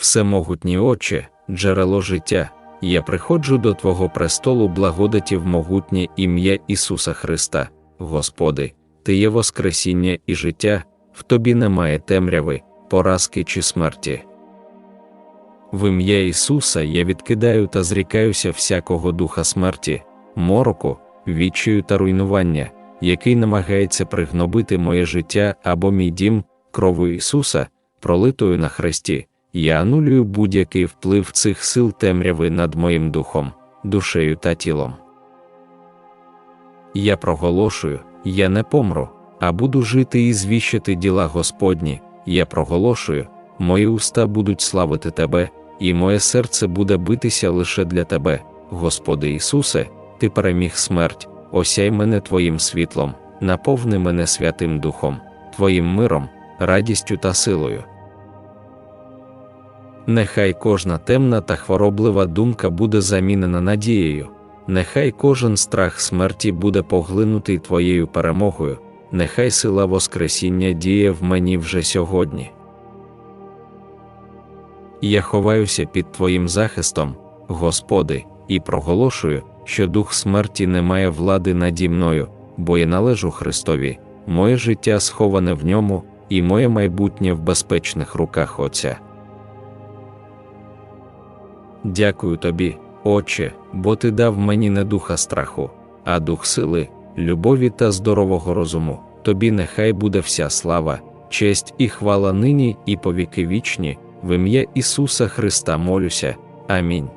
Всемогутній Отче, джерело життя, я приходжу до Твого престолу благодаті в могутнє ім'я Ісуса Христа, Господи, Ти є Воскресіння і життя, в Тобі немає темряви, поразки чи смерті. В ім'я Ісуса я відкидаю та зрікаюся всякого духа смерті, мороку, відчаю та руйнування, який намагається пригнобити моє життя або мій дім, кров'ю Ісуса, пролитою на хресті. Я анулюю будь-який вплив цих сил темряви над моїм духом, душею та тілом. Я проголошую, я не помру, а буду жити і звіщити діла Господні. Я проголошую, мої уста будуть славити Тебе, і моє серце буде битися лише для Тебе, Господи Ісусе, Ти переміг смерть, осяй мене Твоїм світлом, наповни мене Святим Духом, Твоїм миром, радістю та силою. Нехай кожна темна та хвороблива думка буде замінена надією, нехай кожен страх смерті буде поглинутий Твоєю перемогою, нехай сила Воскресіння діє в мені вже сьогодні. Я ховаюся під Твоїм захистом, Господи, і проголошую, що дух смерті не має влади наді мною, бо я належу Христові, моє життя сховане в ньому, і моє майбутнє в безпечних руках Отця. Дякую тобі, Отче, бо ти дав мені не духа страху, а дух сили, любові та здорового розуму. Тобі нехай буде вся слава, честь і хвала нині і повіки вічні, в ім'я Ісуса Христа молюся. Амінь.